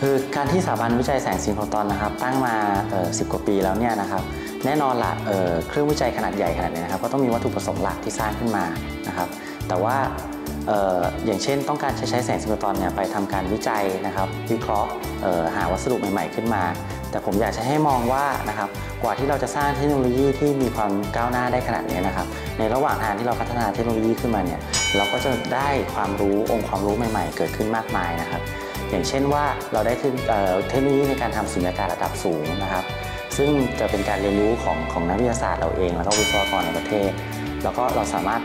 คือการที่สถาบันวิจัยแสงสีโฟตอนนะครับตั้งมาสิบกว่าปีแล้วเนี่ยนะครับแน่นอนละเเครื่องวิจัยขนาดใหญ่ขนาดนี้นะครับก็ต้องมีวัตถุประสงค์หลักที่สร้างขึ้นมานะครับแต่ว่าอออย่างเช่นต้องการใช้ใช้แสงสีโฟตอนเนี่ยไปทำการวิจัยนะครับวิเคราะห์หาวัสดุใหม่ ๆ ขึ้นมา แต่ผมอยากจะให้มองว่านะครับกว่าที่เราจะสร้างเทคโนโลยีที่มีความก้าวหน้าได้ขนาดนี้นะครับในระหว่างทางที่เราพัฒนาเทคโนโลยีขึ้นมาเนี่ยเราก็จะได้ความรู้องค์ความรู้ใหม่ ๆ เกิดขึ้นมากมายนะครับ อย่างเช่นว่าเราได้เทคโนโลยีในการทำสุญญากาศระดับสูงนะครับ ซึ่งจะเป็นการเรียนรู้ของของนักวิทยาศาสตร์เราเอง แล้วก็วิศวกรในประเทศ แล้วก็เราสามารถ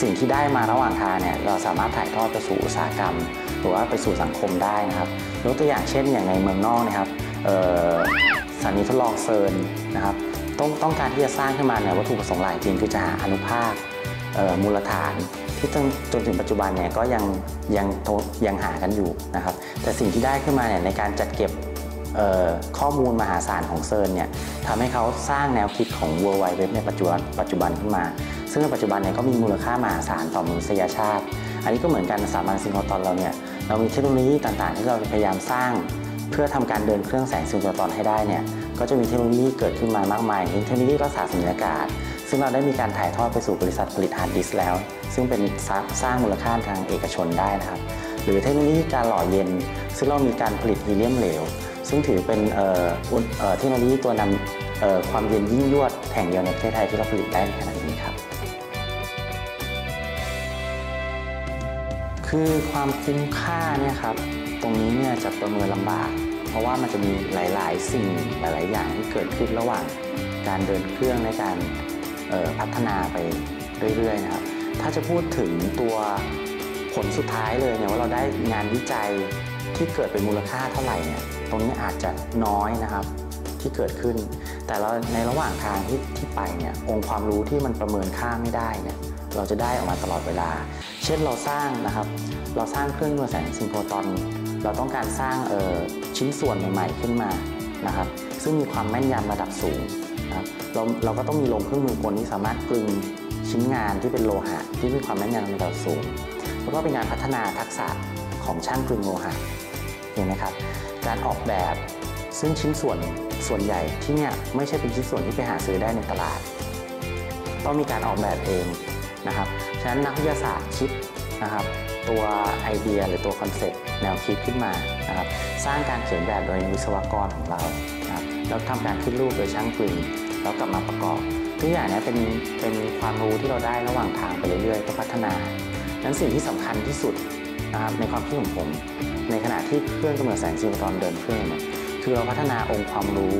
สิ่งที่ได้มาระหว่างทางเนี่ยเราสามารถถ่ายทอดไปสู่อุตสาหกรรม หรือว่าไปสู่สังคมได้นะครับยกตัวอย่างเช่นอย่างในเมืองนอกนะครับสถานีทดลองเซิร์นนะครับต้องต้องการที่จะสร้างขึ้นมาเนี่ยวัตถุประสงค์หลักจริงคือจะหาอนุภาค มูลฐานที่จนถึงปัจจุบันเนี่ยก็ยังยังยังหากันอยู่นะครับ แต่สิ่งที่ได้ขึ้นมาเนี่ยในการจัดเก็บข้อมูลมหาศาลของเซิร์นเนี่ยทำให้เขาสร้างแนวคิดของ World Wide Web ในปัจจุบันปัจจุบันขึ้นมา ซึ่งในปัจจุบันเนี่ยก็มีมูลค่ามหาศาลต่อมนุษยชาติ อันนี้ก็เหมือนกันสามัญซิงโครตอนเราเนี่ยเรามีเทคโนโลยีต่างๆ ที่เราพยายามสร้าง เพื่อทำการเดินเครื่องแสงซิงโครตอนให้ได้เนี่ยก็จะมีเทคโนโลยีเกิดขึ้นมามากมายเทคโนโลยีรักษาสุญญากาศ ซึ่งเราได้มีการถ่ายทอดไปสู่บริษัทผลิตฮาร์ดดิสแล้ว ซึ่งเป็นสร้างมูลค่าทางเอกชนได้นะครับ หรือเทคโนโลยีการหล่อเย็น ซึ่งเรามีการผลิตฮีเลียมเหลว ซึ่งถือเป็นเทคโนโลยีตัวนำความเย็นยิ่งยวดแห่งเดียวในประเทศไทยที่เราผลิตได้ในขณะนี้ครับคือความคุ้มค่าเนี่ยครับตรงนี้เนี่ยจะประเมินลำบาก เพราะว่ามันจะมีหลาย ๆ สิ่งหลาย ๆ อย่างที่เกิดขึ้นระหว่างการเดินเครื่องในการ พัฒนาไปเรื่อยๆนะครับถ้าจะพูดถึงตัวผลสุดท้ายเลยเนี่ยว่าเราได้งานวิจัยที่เกิดเป็นมูลค่าเท่าไหร่เนี่ยตรงนี้อาจจะน้อยนะครับที่เกิดขึ้น แต่เราในระหว่างทางที่ที่ไปเนี่ยองค์ความรู้ที่มันประเมินค่าไม่ได้เนี่ยเราจะได้ออกมาตลอดเวลา เช่นเราสร้างนะครับ เราสร้างเครื่องยนต์แสงซิงโครตอน เราต้องการสร้างชิ้นส่วนใหม่ ๆ ขึ้นมานะครับ ซึ่งมีความแม่นยำระดับสูง ครับเราเราก็ต้องมีโรงเครื่องมือกลที่สามารถกลึงชิ้นงานที่เป็นโลหะ ที่มีความแม่นยำในระดับสูง แล้วก็เป็นการพัฒนาทักษะของช่างกลึงโลหะเห็นไหมครับ การออกแบบซึ่งชิ้นส่วนส่วนใหญ่ที่เนี่ยไม่ใช่เป็นชิ้นส่วนที่ไปหาซื้อได้ในตลาด ต้องมีการออกแบบเองนะครับฉะนั้นนักวิทยาศาสตร์คิดนะครับตัวไอเดียหรือตัวคอนเซ็ปต์แนวคิดขึ้นมานะครับสร้างการเขียนแบบโดยวิศวกรของเรานะครับแล้วทำการขึ้นรูปโดยช่างกลึง แล้วกลับมาประกอบ ทุกอย่างนี้เป็นเป็นความรู้ที่เราได้ระหว่างทางไปเรื่อยๆก็พัฒนานั้นสิ่งที่สำคัญที่สุดนะครับในความคิดของผม ในขณะที่เครื่องกำเนิดแสงสีตอนเดินเครื่องเนี่ยคือเราพัฒนาองค์ความรู้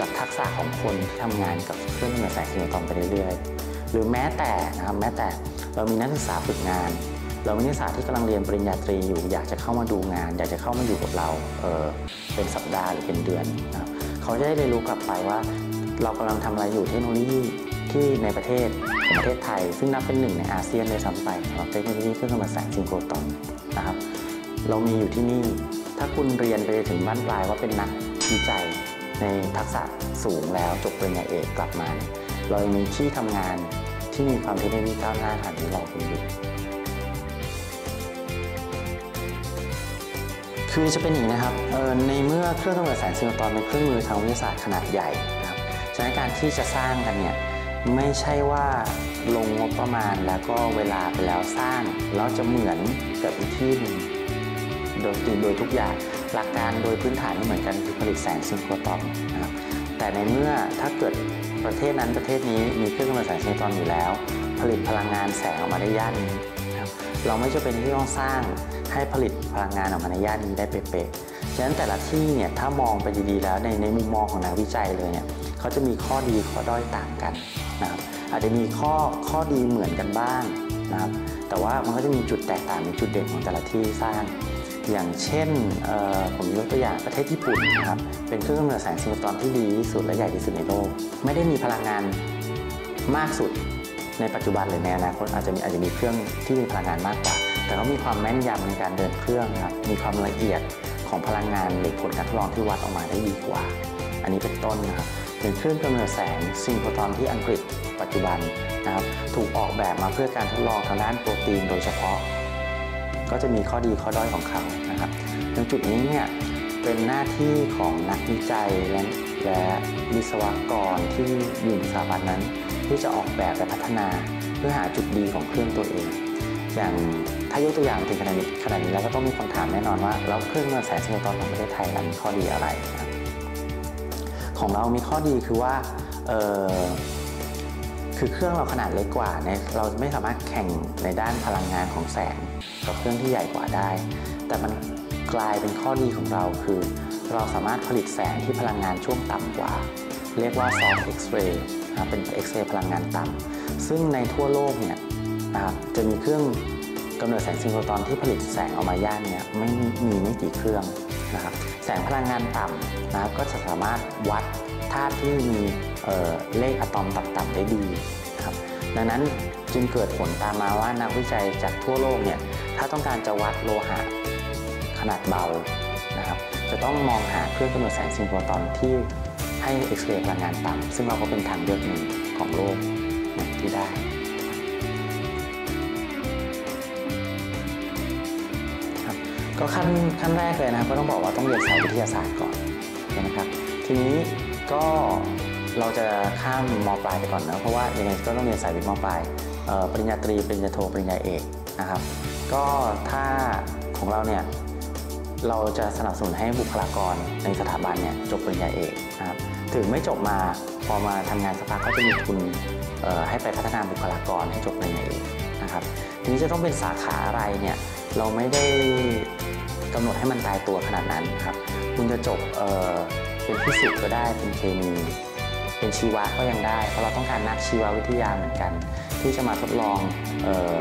กับทักษะของคนที่ทำงานกับเครื่องกำเนิดแสงสีตอนไปเรื่อยๆ หรือแม้แต่นะครับแม้แต่เรามีนักศึกษาฝึกงาน เรามีนักศึกษาที่กำลังเรียนปริญญาตรีอยู่ อยากจะเข้ามาดูงาน อยากจะเข้ามาอยู่กับเราเออเป็นสัปดาห์หรือเป็นเดือนนะครับเขาจะได้เรียนรู้กลับไปว่า เรากำลังทำอะไรอยู่เทคโนโลยีที่ในประเทศประเทศไทย ซึ่งนับเป็นหนึ่งในอาเซียนเลยซ้ำไปสำหรับเทคโนโลยีเครื่องกำเนิดแสงซิงโครตอนนะครับเรามีอยู่ที่นี่ ถ้าคุณเรียนไปถึงบ้านปลายว่าเป็นนักวิจัยในทักษะสูงแล้วจบปริญญาเอกกลับมา เรายังมีที่ทำงานที่มีความเทคโนโลยีก้าวหน้าขนาดนี้ราคุณอยู่คือจะเป็นอย่างนี้นะครับในเมื่อเครื่องกำเนิดแสงซิงโครตอนเป็นเครื่องมือทางวิทยาศาสตร์ขนาดใหญ่ ฉะนั้นการที่จะสร้างกันเนี่ยไม่ใช่ว่าลงงบประมาณแล้วก็เวลาไปแล้วสร้างแล้วจะเหมือนกับอีกที่หนึ่งโดยโดยทุกอย่างหลักการโดยพื้นฐานไม่เหมือนกันคือผลิตแสงซิงโครตอนนะครับแต่ในเมื่อถ้าเกิดประเทศนั้นประเทศนี้มีเครื่องกำเนิดแสงซิงโครตอนอยู่แล้ว ผลิตพลังงานแสงออกมาได้ย่านนี้นะครับเราไม่จะเป็นที่ต้องสร้างให้ผลิตพลังงานออกมาในย่านนี้ได้เป๊ะ ฉะนั้นแต่ละที่เนี่ยถ้ามองไปดีๆแล้วในในมุมมองของนักวิจัยเลยเนี่ยเขาจะมีข้อดีข้อด้อยต่างกันนะครับอาจจะมีข้อข้อดีเหมือนกันบ้างนะครับแต่ว่ามันก็จะมีจุดแตกต่างมีจุดเด่นของแต่ละที่สร้าง อย่างเช่นผมยกตัวอย่างประเทศญี่ปุ่นนะครับเป็นเครื่องกำเนิดแสงซิงโครตอนที่ดีที่สุดและใหญ่ที่สุดในโลก ไม่ได้มีพลังงานมากสุดในปัจจุบันหรือในอนาคตอาจจะมีอาจจะมีเครื่องที่มีพลังงานมากกว่า แต่เขามีความแม่นยำในการเดินเครื่องครับมีความละเอียด ของพลังงานหรือผลการทดลองที่วัดออกมาได้ดีกว่า อันนี้เป็นต้นนะครับเป็นเครื่องกำเนิดแสงซิงโครตอนที่อังกฤษปัจจุบันนะครับถูกออกแบบมาเพื่อการทดลองทางด้านโปรตีนโดยเฉพาะ ก็จะมีข้อดีข้อด้อยของเขานะครับในจุดนี้เนี่ยเป็นหน้าที่ของนักวิจัยและและวิศวกรที่อยู่ในสถาบันนั้น ที่จะออกแบบและพัฒนาเพื่อหาจุดดีของเครื่องตัวเอง อย่าง ถ้ายกตัวอย่างถึงขนาดนี้ขนาดนี้แล้วก็ต้องมีคำถามแน่นอนว่าแล้วเครื่องมือแสงสิงโตของประเทศไทยนั้นมีข้อดีอะไรครับของเรามีข้อดีคือว่าเออคือเครื่องเราขนาดเล็กกว่าเนี่ยเราไม่สามารถแข่งในด้านพลังงานของแสงกับเครื่องที่ใหญ่กว่าได้ แต่มันกลายเป็นข้อดีของเราคือ เราสามารถผลิตแสงที่พลังงานช่วงต่ำกว่า เรียกว่า soft X-ray นะครับเป็น X-ray พลังงานต่ำซึ่งในทั่วโลกเนี่ยนะครับจะมีเครื่อง กำเนิดแสงซิงโครตอนที่ผลิตแสงออกมาย่านเนี่ยไม่มีไม่กี่เครื่องนะครับแสงพลังงานต่ำนะครับก็จะสามารถวัดธาตุที่มีเเลขอะตอมต่ำๆได้ดีนะครับดังนั้นจึงเกิดผลตามมาว่านักวิจัยจากทั่วโลกเนี่ยถ้าต้องการจะวัดโลหะขนาดเบานะครับจะต้องมองหาเครื่องกำเนิดแสงซิงโครตอนที่ให้เอ็กซเรย์พลังงานต่ำซึ่งเราก็เป็นทางเลือกหนึ่งของโลกที่ได้ ก็ขั้นขั้นแรกเลยนะครับก็ต้องบอกว่าต้องเรียนสายวิทยาศาสตร์ก่อนนะครับ ทีนี้ก็เราจะข้ามมปลายไปก่อนนะเพราะว่ายังไงก็ต้องเรียนสายวิทย์มปลายปริญญาตรีปริญญาโทปริญญาเอกนะครับ ก็ถ้าของเราเนี่ยเราจะสนับสนุนให้บุคลากรในสถาบันเนี่ยจบปริญญาเอกนะครับถึงไม่จบมาพอมาทำงานสักพักก็จะมีทุนให้ไปพัฒนาบุคลากรให้จบปริญญาเอกนะครับทีนี้จะต้องเป็นสาขาอะไรเนี่ยเราไม่ได้ หนดให้มันตายตัวขนาดนั้นครับ คุณจะจบเเป็นฟิสิกส์ก็ได้เป็นเคมี เป็นชีวะก็ยังได้ เพราะเราต้องการนักชีววิทยาเหมือนกัน ที่จะมาทดลองออ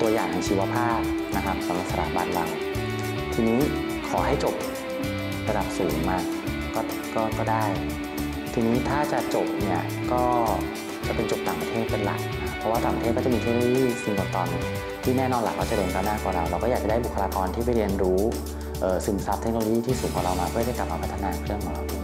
ตัวอย่างของชีวภาพนะครับสำหรับสถาบันเราทีนี้ขอให้จบระดับสูงมาก็ก็ก็ได้ ทีนี้ถ้าจะจบเนี่ยก็จะเป็นจบต่างประเทศเป็นหลัก เพราะว่าต่างประเทศก็จะมีเทคโนโลยีสิ่งต่างๆ ที่แน่นอนหลักก็จะเรียนก้าวหน้ากว่าเรา เราก็อยากจะได้บุคลากรที่ไปเรียนรู้เอ่อซึมซับเทคโนโลยีที่สูงกว่าเรามาเพื่อที่จะกลับมาพัฒนาเครื่องของเราที่นี่